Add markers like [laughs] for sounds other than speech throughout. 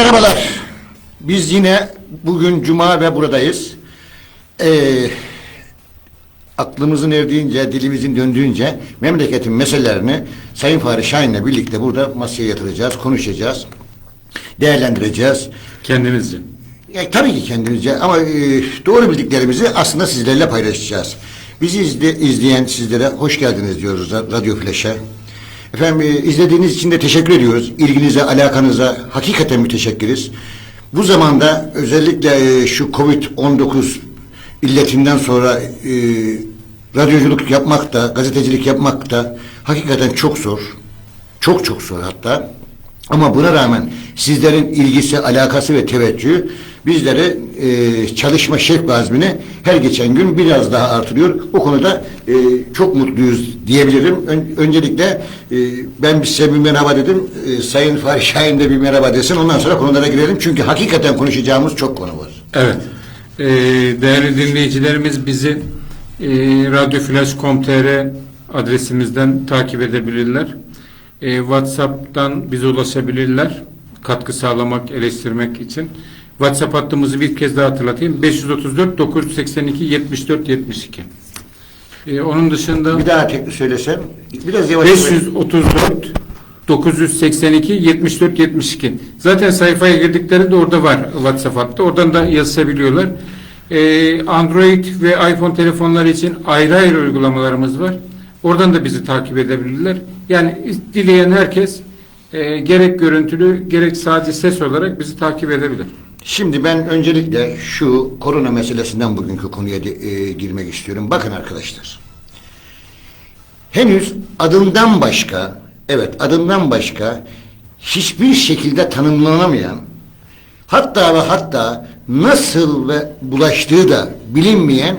Merhabalar. Biz yine bugün Cuma ve buradayız. Ee, aklımızın erdiğince, dilimizin döndüğünce memleketin meselelerini Sayın Fahri Şahin'le birlikte burada masaya yatıracağız, konuşacağız, değerlendireceğiz. Kendimizce. Ya, tabii ki kendimizce ama e, doğru bildiklerimizi aslında sizlerle paylaşacağız. Bizi izle, izleyen sizlere hoş geldiniz diyoruz Ra- Radyo Flaş'a. Efendim e, izlediğiniz için de teşekkür ediyoruz. İlginize, alakanıza hakikaten müteşekkiriz. Bu zamanda özellikle e, şu Covid-19 illetinden sonra e, radyoculuk yapmak da, gazetecilik yapmak da hakikaten çok zor. Çok çok zor hatta. Ama buna rağmen sizlerin ilgisi, alakası ve teveccühü bizlere e, çalışma şevk azmini her geçen gün biraz daha artırıyor. O konuda e, çok mutluyuz diyebilirim. Ön- öncelikle e, ben size bir merhaba dedim. E, Sayın Fahri Şahin de bir merhaba desin. Ondan sonra konulara girelim. Çünkü hakikaten konuşacağımız çok konu var. Evet. Ee, değerli dinleyicilerimiz bizi e, radyoflash.com.tr adresimizden takip edebilirler. E, WhatsApp'tan bize ulaşabilirler. Katkı sağlamak, eleştirmek için. WhatsApp hattımızı bir kez daha hatırlatayım. 534 982 74 72. E, onun dışında Bir daha tekrar söylesem. Biraz yavaş. 534 982 74 72. Zaten sayfaya girdiklerinde orada var WhatsApp hattı. Oradan da yazışabiliyorlar. Ee, Android ve iPhone telefonları için ayrı ayrı uygulamalarımız var. Oradan da bizi takip edebilirler. Yani dileyen herkes e, gerek görüntülü gerek sadece ses olarak bizi takip edebilir. Şimdi ben öncelikle şu korona meselesinden bugünkü konuya de- e, girmek istiyorum. Bakın arkadaşlar. Henüz adından başka, evet adından başka hiçbir şekilde tanımlanamayan, hatta ve hatta nasıl ve bulaştığı da bilinmeyen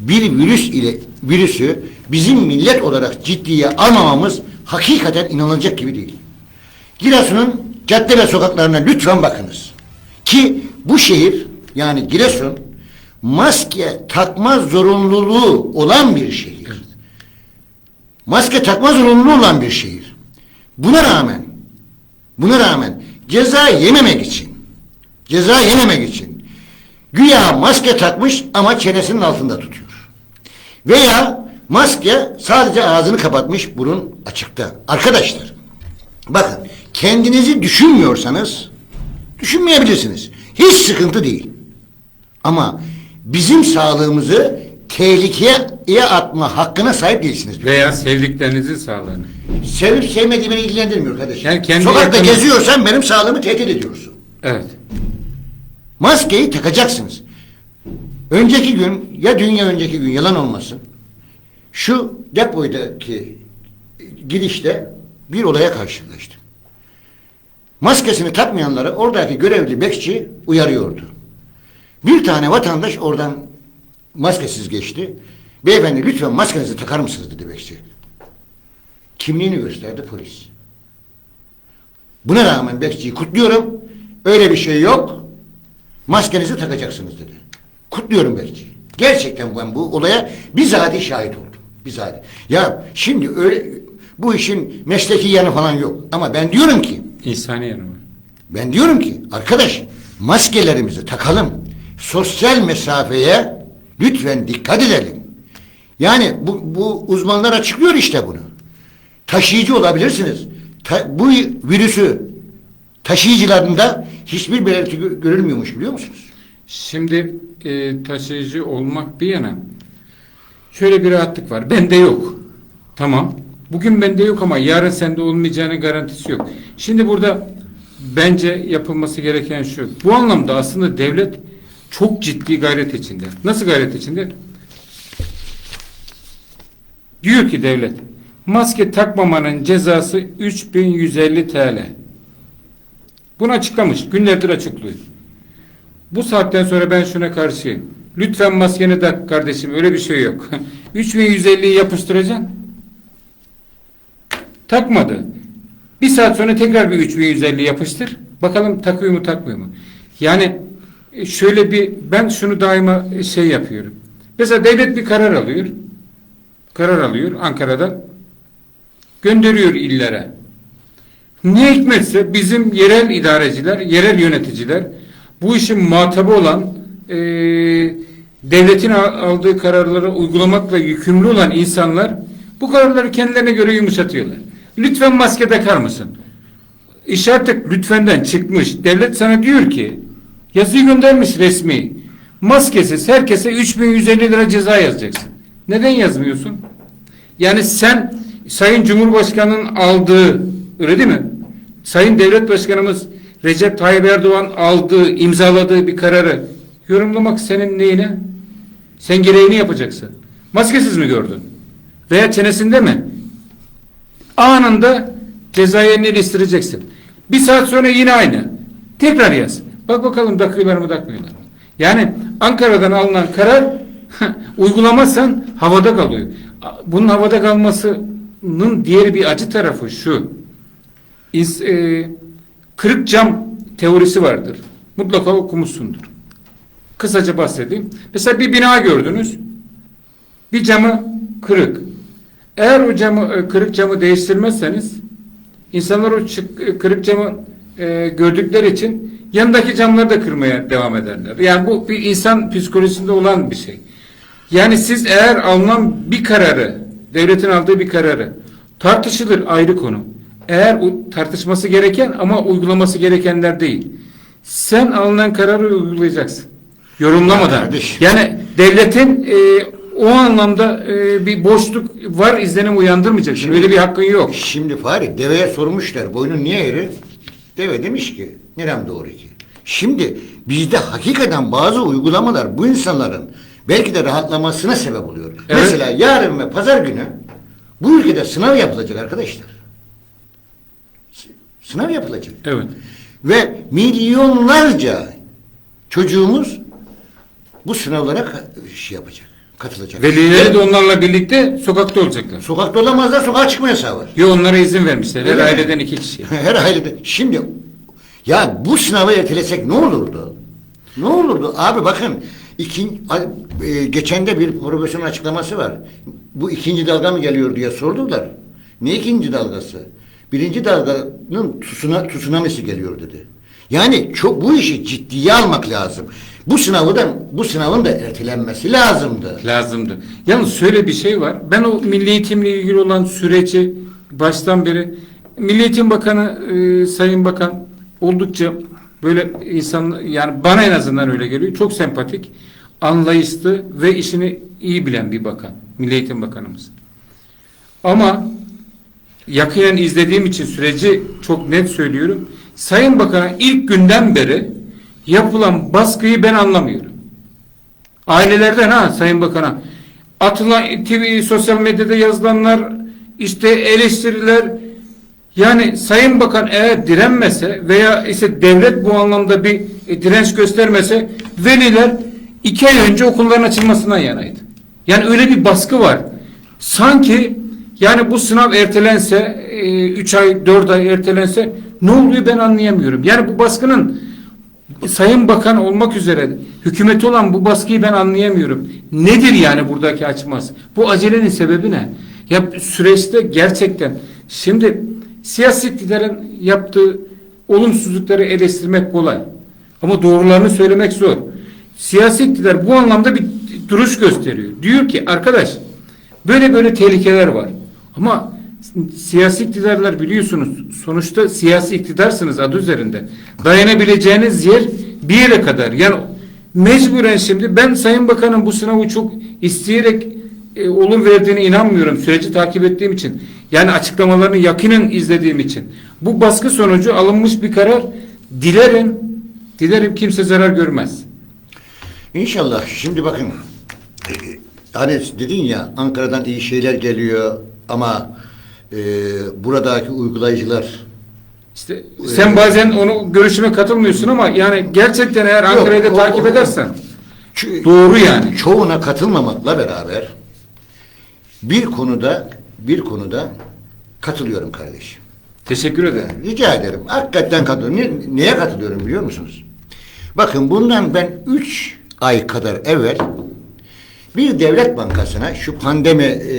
bir virüs ile virüsü bizim millet olarak ciddiye almamamız hakikaten inanılacak gibi değil. Giresun'un cadde ve sokaklarına lütfen bakınız. Ki bu şehir yani Giresun maske takma zorunluluğu olan bir şehir. Maske takma zorunluluğu olan bir şehir. Buna rağmen buna rağmen ceza yememek için ceza yememek için güya maske takmış ama çenesinin altında tutuyor. Veya maske sadece ağzını kapatmış burun açıkta. Arkadaşlar bakın kendinizi düşünmüyorsanız düşünmeyebilirsiniz. Hiç sıkıntı değil. Ama bizim sağlığımızı tehlikeye atma hakkına sahip değilsiniz. Veya sevdiklerinizin sağlığını. Sevip sevmediği beni ilgilendirmiyor kardeşim. Yani kendi Sokakta yakın- geziyorsan benim sağlığımı tehdit ediyorsun. Evet. Maskeyi takacaksınız. Önceki gün ya dünya önceki gün yalan olmasın. Şu depoydaki girişte bir olaya karşılaştım. Maskesini takmayanları oradaki görevli bekçi uyarıyordu. Bir tane vatandaş oradan maskesiz geçti. Beyefendi lütfen maskenizi takar mısınız dedi bekçi. Kimliğini gösterdi polis. Buna rağmen bekçiyi kutluyorum. Öyle bir şey yok. Maskenizi takacaksınız dedi. Kutluyorum bekçiyi. Gerçekten ben bu olaya bizatihi şahit oldum. Bizatihi. Ya şimdi öyle bu işin mesleki yanı falan yok. Ama ben diyorum ki İnsani var. ben diyorum ki arkadaş maskelerimizi takalım. Sosyal mesafeye lütfen dikkat edelim. Yani bu, bu uzmanlar açıklıyor işte bunu. Taşıyıcı olabilirsiniz. Ta- bu virüsü taşıyıcılarında hiçbir belirti gö- görülmüyormuş biliyor musunuz? Şimdi e, taşıyıcı olmak bir yana şöyle bir rahatlık var. Bende yok. Tamam. Bugün bende yok ama yarın sende olmayacağının garantisi yok. Şimdi burada bence yapılması gereken şu. Bu anlamda aslında devlet çok ciddi gayret içinde. Nasıl gayret içinde? Diyor ki devlet maske takmamanın cezası 3150 TL. Bunu açıklamış. Günlerdir açıklıyor. Bu saatten sonra ben şuna karşıyım. Lütfen maskeni tak kardeşim. Öyle bir şey yok. [laughs] 3150'yi yapıştıracaksın. Takmadı. Bir saat sonra tekrar bir 3150 yapıştır. Bakalım takıyor mu takmıyor mu? Yani e, şöyle bir ben şunu daima e, şey yapıyorum. Mesela devlet bir karar alıyor. Karar alıyor Ankara'dan. Gönderiyor illere. Ne hikmetse bizim yerel idareciler, yerel yöneticiler bu işin muhatabı olan e, devletin al- aldığı kararları uygulamakla yükümlü olan insanlar bu kararları kendilerine göre yumuşatıyorlar. Lütfen maske takar mısın? İşaret tek lütfenden çıkmış. Devlet sana diyor ki yazıyı göndermiş resmi. Maskesiz herkese 3150 lira ceza yazacaksın. Neden yazmıyorsun? Yani sen Sayın Cumhurbaşkanı'nın aldığı öyle değil mi? Sayın Devlet Başkanımız Recep Tayyip Erdoğan aldığı, imzaladığı bir kararı yorumlamak senin neyine? Sen gereğini yapacaksın. Maskesiz mi gördün? Veya çenesinde mi? Anında cezayı eline iliştireceksin. Bir saat sonra yine aynı. Tekrar yaz. Bak bakalım takıyorlar mı takmıyorlar mı? Yani Ankara'dan alınan karar [laughs] uygulamazsan havada kalıyor. Bunun havada kalmasının diğer bir acı tarafı şu. İns- e, kırık cam teorisi vardır. Mutlaka okumuşsundur. Kısaca bahsedeyim. Mesela bir bina gördünüz. Bir camı kırık. Eğer o camı e, kırık camı değiştirmezseniz insanlar o çık- e, kırık camı e, gördükleri için yanındaki camları da kırmaya devam ederler. Yani bu bir insan psikolojisinde olan bir şey. Yani siz eğer alınan bir kararı, devletin aldığı bir kararı tartışılır ayrı konu. Eğer o tartışması gereken ama uygulaması gerekenler değil. Sen alınan kararı uygulayacaksın. Yorumlamadan. Ya kardeşim. Yani devletin e, o anlamda e, bir boşluk var izlenim uyandırmayacaksın. Öyle bir hakkın yok. Şimdi Fahri deveye sormuşlar boynun niye eğri? Deve demiş ki nerem doğru ki? Şimdi bizde hakikaten bazı uygulamalar bu insanların belki de rahatlamasına sebep oluyor. Evet. Mesela yarın ve pazar günü bu ülkede sınav yapılacak arkadaşlar. Sınav yapılacak. Evet. Ve milyonlarca çocuğumuz bu sınavlara şey yapacak, katılacak. Velileri de onlarla birlikte sokakta olacaklar. Sokakta olamazlar, sokağa çıkma yasağı var. Yo onlara izin vermişler. Her Öyle mi? aileden iki kişi. [laughs] Her ailede. Şimdi ya bu sınavı ertelesek ne olurdu? Ne olurdu? Abi bakın ikin, a- e, geçen de bir profesörün açıklaması var. Bu ikinci dalga mı geliyor diye sordular. Ne ikinci dalgası? Birinci dalganın tusuna, tsunamisi geliyor dedi. Yani çok bu işi ciddiye almak lazım. Bu sınavı da bu sınavın da ertelenmesi lazımdı. Lazımdı. Yalnız şöyle bir şey var. Ben o milli eğitimle ilgili olan süreci baştan beri Milli Eğitim Bakanı e, Sayın Bakan oldukça böyle insan yani bana en azından öyle geliyor. Çok sempatik, anlayışlı ve işini iyi bilen bir bakan. Milli Eğitim Bakanımız. Ama yakinen izlediğim için süreci çok net söylüyorum. Sayın Bakan'a ilk günden beri yapılan baskıyı ben anlamıyorum. Ailelerden ha Sayın Bakan'a atılan TV sosyal medyada yazılanlar işte eleştiriler yani Sayın Bakan eğer direnmese veya işte devlet bu anlamda bir e, direnç göstermese veliler iki ay önce okulların açılmasından yanaydı. Yani öyle bir baskı var. Sanki yani bu sınav ertelense e, üç ay dört ay ertelense ne oluyor ben anlayamıyorum. Yani bu baskının Sayın Bakan olmak üzere hükümeti olan bu baskıyı ben anlayamıyorum. Nedir yani buradaki açmaz? Bu acelenin sebebi ne? Ya süreçte gerçekten şimdi siyasi iktidarın yaptığı olumsuzlukları eleştirmek kolay. Ama doğrularını söylemek zor. Siyasi iktidar bu anlamda bir duruş gösteriyor. Diyor ki arkadaş böyle böyle tehlikeler var. Ama siyasi iktidarlar biliyorsunuz sonuçta siyasi iktidarsınız adı üzerinde. Dayanabileceğiniz yer bir yere kadar. Yani mecburen şimdi ben Sayın Bakan'ın bu sınavı çok isteyerek e, olum verdiğine inanmıyorum. Süreci takip ettiğim için. Yani açıklamalarını yakinen izlediğim için. Bu baskı sonucu alınmış bir karar. Dilerim, dilerim kimse zarar görmez. İnşallah. Şimdi bakın. e, Hani dedin ya Ankara'dan iyi şeyler geliyor ama e, buradaki uygulayıcılar İşte sen bazen onu görüşüme katılmıyorsun ama yani gerçekten eğer Ankara'yı da Yok, o- takip o- edersen ço- doğru yani. çoğuna katılmamakla beraber bir konuda bir konuda katılıyorum kardeşim. Teşekkür ederim. Rica ederim. Hakikaten katılıyorum. Ne- neye katılıyorum biliyor musunuz? Bakın bundan ben üç ay kadar evvel bir devlet bankasına şu pandemi e,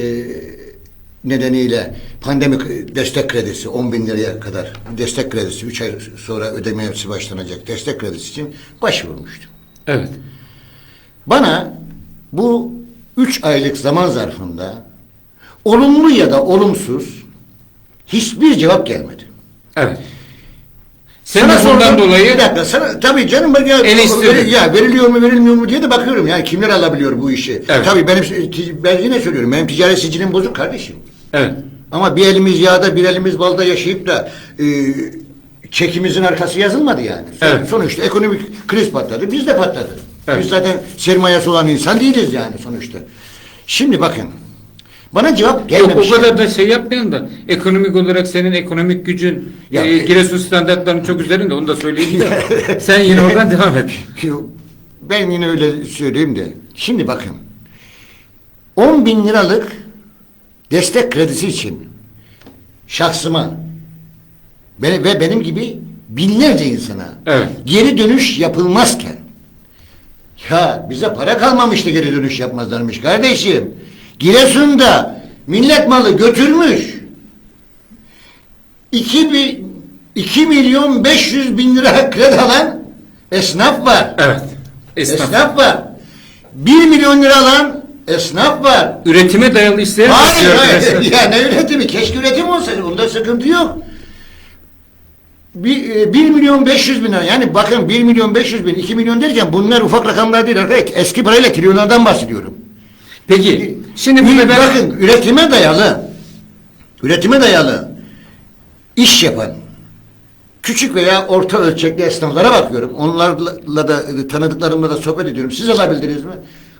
nedeniyle pandemi destek kredisi 10 bin liraya kadar destek kredisi 3 ay sonra ödemesi başlanacak destek kredisi için başvurmuştum. Evet. Bana bu 3 aylık zaman zarfında olumlu ya da olumsuz hiçbir cevap gelmedi. Evet. Sen Sana bundan dolayı bir dakika sana tabii canım ben ya, ya veriliyor mu verilmiyor mu diye de bakıyorum yani kimler alabiliyor bu işi. Evet. Tabii benim ben yine söylüyorum benim ticari sicilim bozuk kardeşim. Evet. Ama bir elimiz yağda bir elimiz balda yaşayıp da e, çekimizin arkası yazılmadı yani. Evet. Sonuçta ekonomik kriz patladı biz de patladı. Evet. Biz zaten sermayesi olan insan değiliz yani sonuçta. Şimdi bakın bana cevap Yok gelmemiş. o kadar da şey yapmayın da ekonomik olarak senin ekonomik gücün Ya, e, e- Giresun standartlarının çok üzerinde onu da söyleyeyim de [laughs] sen yine oradan devam et. Ben yine öyle söyleyeyim de. Şimdi bakın. 10 bin liralık destek kredisi için şahsıma beni, ve benim gibi binlerce insana Evet. geri dönüş yapılmazken ya bize para kalmamıştı geri dönüş yapmazlarmış kardeşim. Giresun'da millet malı götürmüş. 2, bi, 2 milyon 500 bin lira kredi alan esnaf var. Evet. Esnaf. Esnaf var. 1 milyon lira alan esnaf var. Üretime dayalı işleyen Hayır hayır. [laughs] Ya ne üretimi? Keşke üretim olsaydı. Onda sıkıntı yok. Bir, e, 1 milyon 500 bin lira. Yani bakın 1 milyon 500 bin, 2 milyon derken bunlar ufak rakamlar değil. arkadaş. Eski parayla trilyonlardan bahsediyorum. Peki şimdi burada ben bakın üretime dayalı üretime dayalı iş yapan küçük veya orta ölçekli esnaflara bakıyorum. Onlarla da tanıdıklarımla da sohbet ediyorum. Siz alabildiniz mi?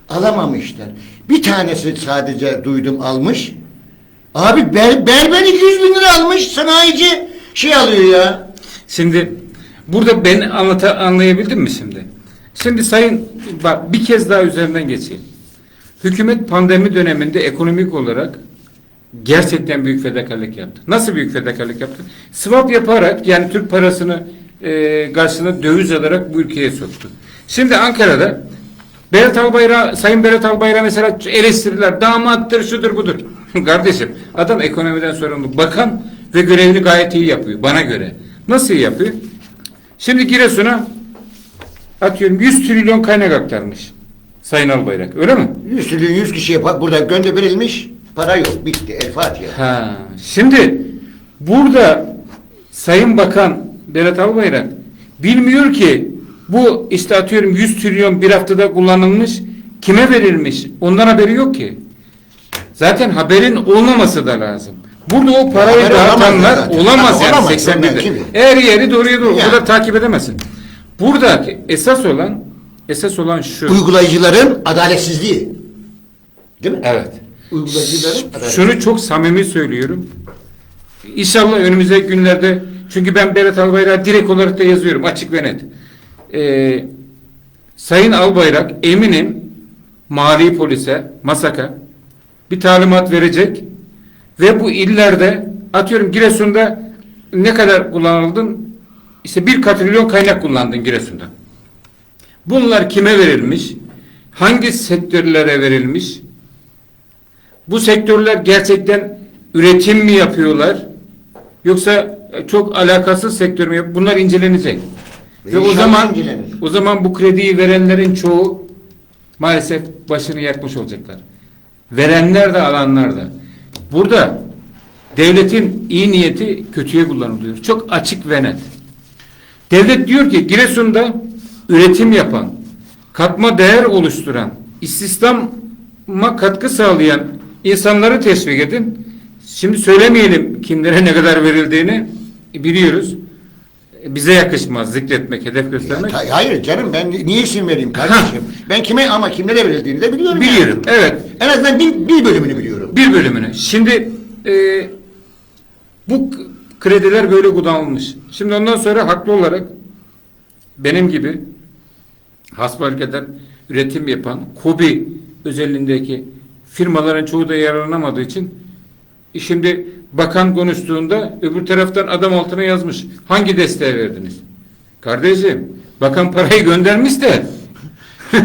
Alamamışlar. Bir tanesi sadece duydum almış. Abi ber, berber 200 bin lira almış sanayici şey alıyor ya. Şimdi burada ben anlata, anlayabildim mi şimdi? Şimdi sayın bak bir kez daha üzerinden geçeyim. Hükümet pandemi döneminde ekonomik olarak gerçekten büyük fedakarlık yaptı. Nasıl büyük fedakarlık yaptı? Swap yaparak yani Türk parasını e, karşılığında döviz alarak bu ülkeye soktu. Şimdi Ankara'da Berat Albayrak, Sayın Berat Albayrak mesela eleştiriler, damattır, şudur budur. [laughs] Kardeşim, adam ekonomiden sorumlu bakan ve görevini gayet iyi yapıyor bana göre. Nasıl yapıyor? Şimdi Giresun'a atıyorum 100 trilyon kaynak aktarmış Sayın Albayrak. Öyle mi? 100 trilyon 100 kişiye burada gönde verilmiş para yok bitti El Fatiha. Ha. Şimdi burada Sayın Bakan Berat Albayrak bilmiyor ki bu işte atıyorum 100 trilyon bir haftada kullanılmış kime verilmiş ondan haberi yok ki. Zaten haberin olmaması da lazım. Burada o parayı olamaz dağıtanlar zaten. olamaz yani olamaz. 81'de. Kim? Eğer yeri doğruya doğru o Ya. kadar takip edemezsin. Burada esas olan esas olan şu. Uygulayıcıların adaletsizliği. Değil mi? Evet. Uygulayıcıların adaletsizliği. Şunu çok samimi söylüyorum. İnşallah önümüzdeki günlerde çünkü ben Berat Albayrak'a direkt olarak da yazıyorum açık ve net. Ee, Sayın Albayrak eminim mali polise, masaka bir talimat verecek ve bu illerde atıyorum Giresun'da ne kadar kullanıldın? İşte bir katrilyon kaynak kullandın Giresun'da. Bunlar kime verilmiş? Hangi sektörlere verilmiş? Bu sektörler gerçekten üretim mi yapıyorlar? Yoksa çok alakasız sektör mü? Bunlar incelenecek. Ve o zaman o zaman bu krediyi verenlerin çoğu maalesef başını yakmış olacaklar. Verenler de alanlar da. Burada devletin iyi niyeti kötüye kullanılıyor. Çok açık ve net. Devlet diyor ki Giresun'da üretim yapan, katma değer oluşturan, istihdama katkı sağlayan insanları teşvik edin. Şimdi söylemeyelim kimlere ne kadar verildiğini biliyoruz. Bize yakışmaz zikretmek, hedef göstermek. Ta- Hayır canım ben niye isim vereyim kardeşim? ben kime ama kimlere verildiğini de biliyorum. yani. Biliyorum, evet. En azından bir, bir bölümünü biliyorum. Bir bölümünü. Şimdi e, bu krediler böyle kullanılmış. Şimdi ondan sonra haklı olarak benim gibi hasbelkader üretim yapan KOBİ özelliğindeki firmaların çoğu da yararlanamadığı için e, şimdi bakan konuştuğunda öbür taraftan adam altına yazmış. Hangi desteği verdiniz? Kardeşim bakan parayı göndermiş de [laughs]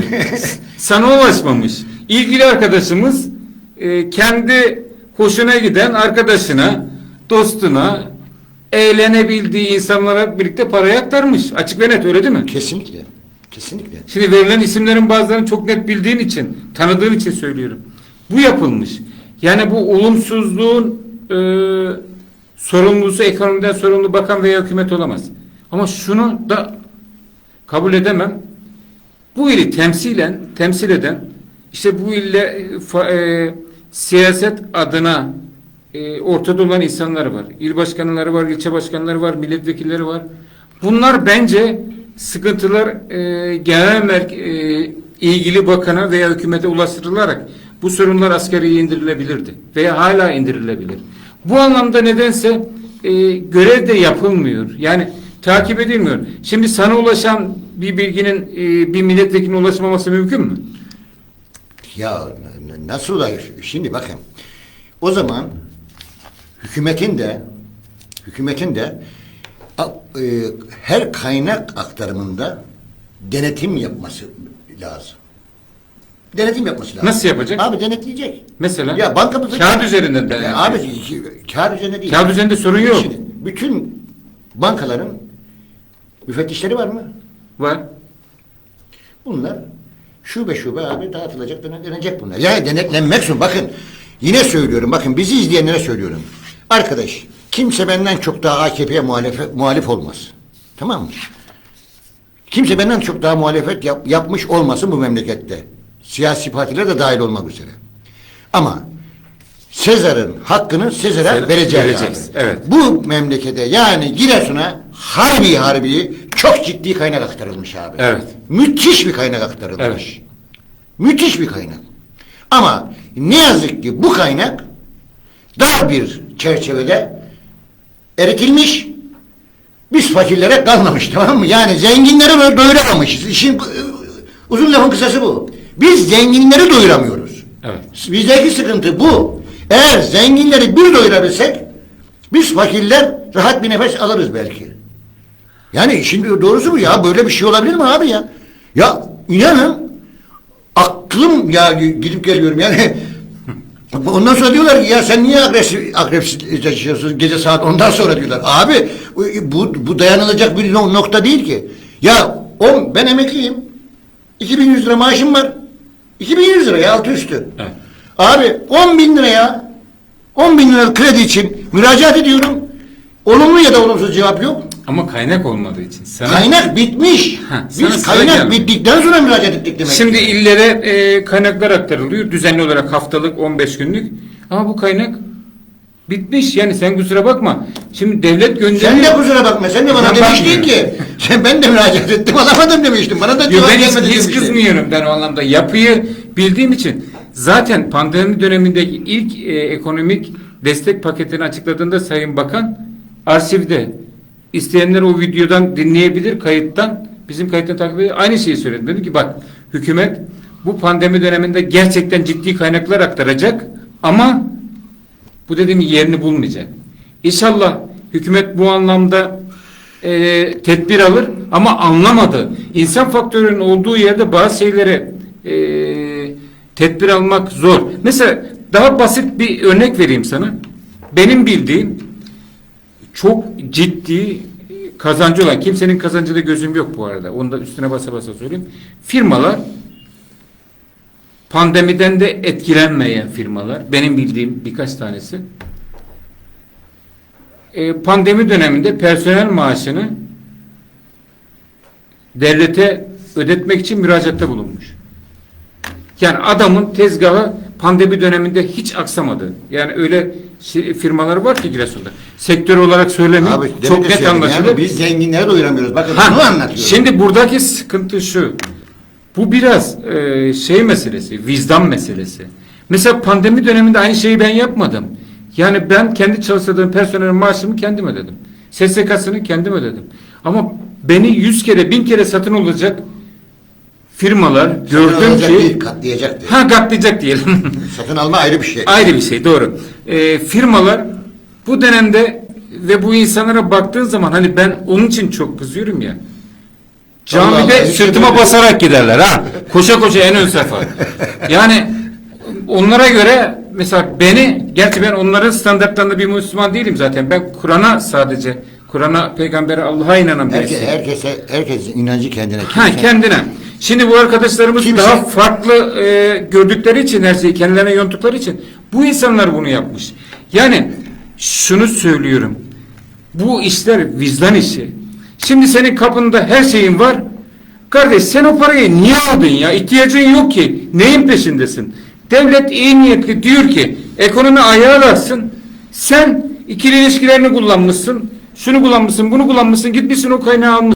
sana ulaşmamış. İlgili arkadaşımız e, kendi hoşuna giden arkadaşına, dostuna, eğlenebildiği insanlara birlikte parayı aktarmış. Açık ve net öyle değil mi? Kesinlikle. Kesinlikle. Şimdi verilen isimlerin bazılarını çok net bildiğin için, tanıdığın için söylüyorum. Bu yapılmış. Yani bu olumsuzluğun e, sorumlusu ekonomiden sorumlu bakan veya hükümet olamaz. Ama şunu da kabul edemem. Bu ili temsilen, temsil eden, işte bu ille e, siyaset adına e, ortada olan insanlar var. İl başkanları var, ilçe başkanları var, milletvekilleri var. Bunlar bence sıkıntılar e, genel merk e, ilgili bakana veya hükümete ulaştırılarak bu sorunlar asgariye indirilebilirdi veya hala indirilebilir. Bu anlamda nedense e, görev de yapılmıyor. Yani takip edilmiyor. Şimdi sana ulaşan bir bilginin e, bir milletvekiline ulaşmaması mümkün mü? Ya nasıl da şimdi bakın. O zaman hükümetin de hükümetin de e, her kaynak aktarımında denetim yapması lazım. Denetim yapması lazım. Nasıl yapacak? Abi denetleyecek. Mesela? Ya bankamızda Kağıt üzerinden Ya denetleyecek. Abi kağıt üzerinde değil. Kağıt üzerinde sorun yok. Şimdi bütün bankaların müfettişleri var mı? Var. Bunlar şube şube abi dağıtılacak, denetlenecek bunlar. Yani denetlenmek zorunda. Bakın yine söylüyorum. Bakın bizi izleyenlere söylüyorum. Arkadaş kimse benden çok daha AKP'ye muhalefet, muhalif olmaz. Tamam mı? Kimse benden çok daha muhalefet yap- yapmış olmasın bu memlekette. Siyasi partiler de dahil olmak üzere. Ama Sezar'ın hakkını Sezar'a Sezar- vereceğiz. vereceğiz, abi. evet. Bu memlekete yani Giresun'a harbi harbi çok ciddi kaynak aktarılmış abi. Evet. Müthiş bir kaynak aktarılmış. Evet. Müthiş bir kaynak. Ama ne yazık ki bu kaynak dar bir çerçevede eritilmiş. Biz fakirlere kalmamış tamam mı? Yani zenginleri böyle doyuramamışız. İşin e, uzun lafın kısası bu. Biz zenginleri doyuramıyoruz. Evet. Bizdeki sıkıntı bu. Eğer zenginleri bir doyurabilsek biz fakirler rahat bir nefes alırız belki. Yani şimdi doğrusu bu ya böyle bir şey olabilir mi abi ya? Ya inanın aklım ya gidip geliyorum yani [laughs] Ondan sonra diyorlar ki ya sen niye agresif agresifleşiyorsun gece saat ondan sonra diyorlar. Abi bu, bu dayanılacak bir no- nokta değil ki. Ya o, ben emekliyim. 2100 lira maaşım var. 2100 lira ya altı üstü. Evet. Abi 10 bin liraya 10 bin lira kredi için müracaat ediyorum. Olumlu ya da olumsuz cevap yok. Ama kaynak olmadığı için. Sana Kaynak bitmiş. Ha, sana Biz sıra kaynak gelmedi. bittikten sonra müracaat ettik demek. Şimdi illere e, kaynaklar aktarılıyor. Düzenli olarak haftalık 15 günlük. Ama bu kaynak bitmiş. Yani sen kusura bakma. Şimdi devlet gönderiyor. Sen de kusura bakma. Sen de bana demiştin ki. [laughs] Sen ben de müracaat ettim alamadım demiştin. Bana da cevap ben hiç, gelmedi hiç demiştin. kızmıyorum ben o anlamda. Yapıyı bildiğim için zaten pandemi dönemindeki ilk e, ekonomik destek paketini açıkladığında Sayın Bakan arşivde isteyenler o videodan dinleyebilir kayıttan bizim kayıttan takip ediyor. Aynı şeyi söyledim. Dedim ki bak hükümet bu pandemi döneminde gerçekten ciddi kaynaklar aktaracak ama bu dediğim yerini bulmayacak. İnşallah hükümet bu anlamda e, tedbir alır ama anlamadı. İnsan faktörünün olduğu yerde bazı şeylere e, tedbir almak zor. Mesela daha basit bir örnek vereyim sana. Benim bildiğim çok ciddi kazancı olan kimsenin kazancında gözüm yok bu arada. Onu da üstüne basa basa söyleyeyim. Firmalar pandemiden de etkilenmeyen firmalar benim bildiğim birkaç tanesi e, pandemi döneminde personel maaşını devlete ödetmek için müracaatta bulunmuş. Yani adamın tezgahı pandemi döneminde hiç aksamadı. Yani öyle şey- firmalar var ki Giresun'da. Sektör olarak söylemiyorum. Abi, Çok net anlaşılır. Yani biz zenginleri doyuramıyoruz. Bakın Ha, bunu anlatıyorum. Şimdi buradaki sıkıntı şu. Bu biraz e, şey meselesi, vicdan meselesi. Mesela pandemi döneminde aynı şeyi ben yapmadım. Yani ben kendi çalıştırdığım personelin maaşımı kendim ödedim. SSK'sını kendim ödedim. Ama beni yüz kere, bin kere satın olacak firmalar gördüm ki değil, katlayacak değil. ha katlayacak diyelim. [laughs] Satın alma ayrı bir şey. Ayrı bir şey doğru. Ee, firmalar bu dönemde ve bu insanlara baktığın zaman hani ben onun için çok kızıyorum ya. Camide sırtıma basarak giderler ha. Koşa koşa en ön sefa. Yani onlara göre mesela beni, gerçi ben onların standartlarında bir Müslüman değilim zaten. Ben Kur'an'a sadece, Kur'an'a, peygambere, Allah'a inanan Herkes, birisiyim. herkese, herkesin inancı kendine. Ha kendine. Şimdi bu arkadaşlarımız Kimse- daha farklı e, gördükleri için her şeyi kendilerine yonttukları için bu insanlar bunu yapmış. Yani şunu söylüyorum. Bu işler vicdan işi. Şimdi senin kapında her şeyin var. Kardeş sen o parayı niye aldın ya? İhtiyacın yok ki. Neyin peşindesin? Devlet iyi niyetli diyor ki ekonomi ayağa. Sen ikili ilişkilerini kullanmışsın. Şunu kullanmışsın, bunu kullanmışsın. Gitmişsin o kaynağı almışsın.